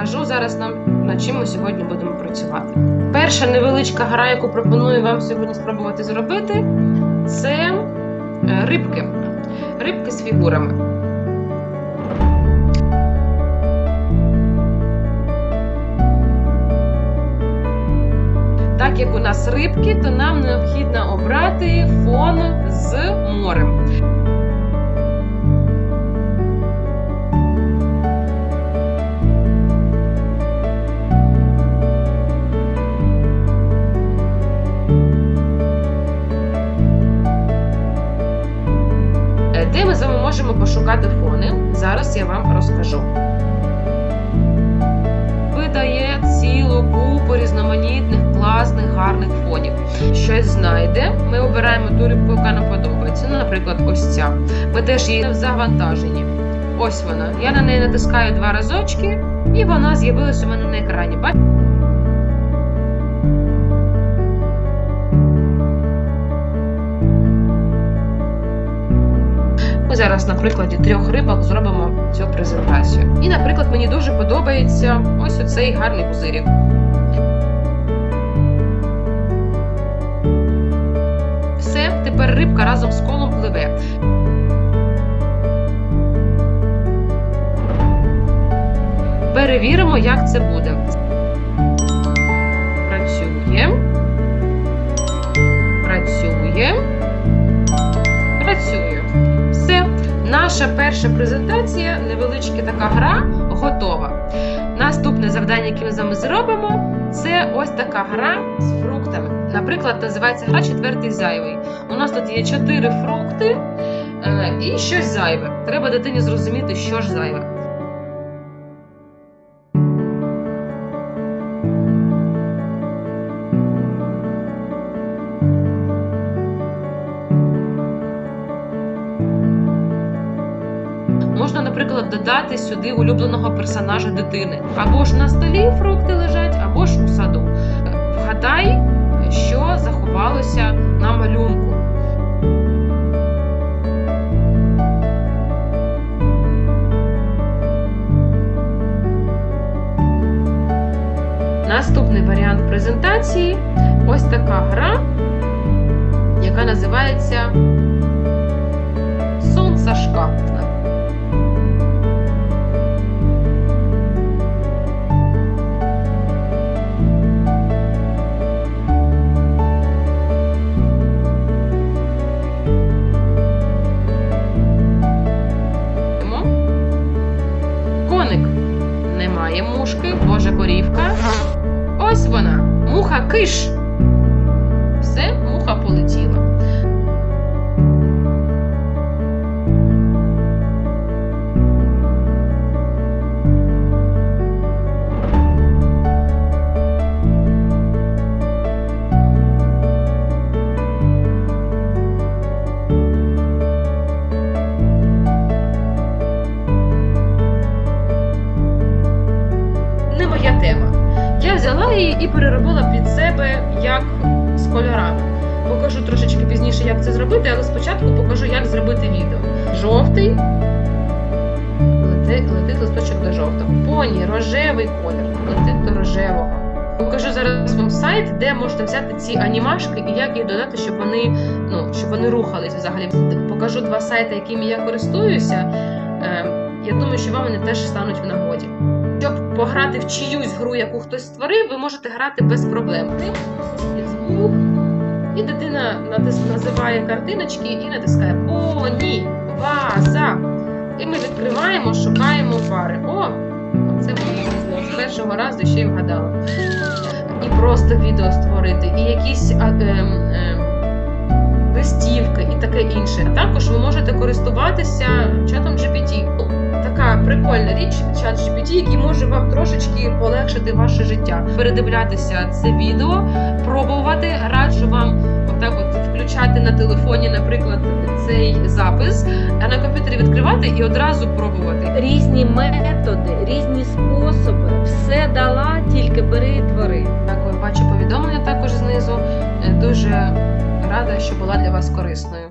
покажу зараз нам, над чим ми сьогодні будемо працювати. Перша невеличка гра, яку пропоную вам сьогодні спробувати зробити, це е, рибки. Рибки з фігурами. Так як у нас рибки, то нам необхідно обрати фон з морем. Можемо пошукати фони? Зараз я вам розкажу. Видає цілу купу різноманітних, класних, гарних фонів. Щось знайде. Ми обираємо ту рибку, яка нам подобається. Ну, наприклад, ось ця. Ми теж її в завантаженні. Ось вона. Я на неї натискаю два разочки, і вона з'явилася у мене на екрані. Бачите? Зараз на прикладі трьох рибок зробимо цю презентацію. І, наприклад, мені дуже подобається ось оцей гарний пузирік. Все, тепер рибка разом з колом пливе. Перевіримо, як це буде. Наша перша презентація, невеличка така гра, готова. Наступне завдання, яке ми з вами зробимо, це ось така гра з фруктами. Наприклад, називається гра четвертий зайвий. У нас тут є чотири фрукти е, і щось зайве. Треба дитині зрозуміти, що ж зайве. Наприклад, додати сюди улюбленого персонажа дитини. Або ж на столі фрукти лежать, або ж у саду. Вгадай, що заховалося на малюнку. Наступний варіант презентації ось така гра, яка називається Сон Сашка. Мушки, божа корівка. Ось вона. Муха киш. Моя тема. Я взяла її і переробила під себе як з кольорами. Покажу трошечки пізніше, як це зробити, але спочатку покажу, як зробити відео. Жовтий летить, листочок до жовтого. Поні, рожевий колір, летить до рожевого. Покажу зараз вам сайт, де можете взяти ці анімашки і як їх додати, щоб вони, ну, щоб вони рухались взагалі. Покажу два сайти, якими я користуюся. Я думаю, що вам вони теж стануть в нагоді. Щоб пограти в чиюсь гру, яку хтось створив, ви можете грати без проблем. І дитина називає картиночки і натискає поні, ваза. І ми відкриваємо, шукаємо пари. О, це було з першого разу ще й вгадала. І просто відео створити, і якісь а, ем, листівки, і таке інше. Також ви можете користуватися чатом GPT. Прикольна річ, чат GPT, який може вам трошечки полегшити ваше життя. Передивлятися це відео, пробувати. Раджу вам отак от включати на телефоні, наприклад, цей запис, а на комп'ютері відкривати і одразу пробувати. різні методи, різні способи. Все дала, тільки бери і твори. Дякую, бачу повідомлення також знизу. Е, Дуже рада, що була для вас корисною.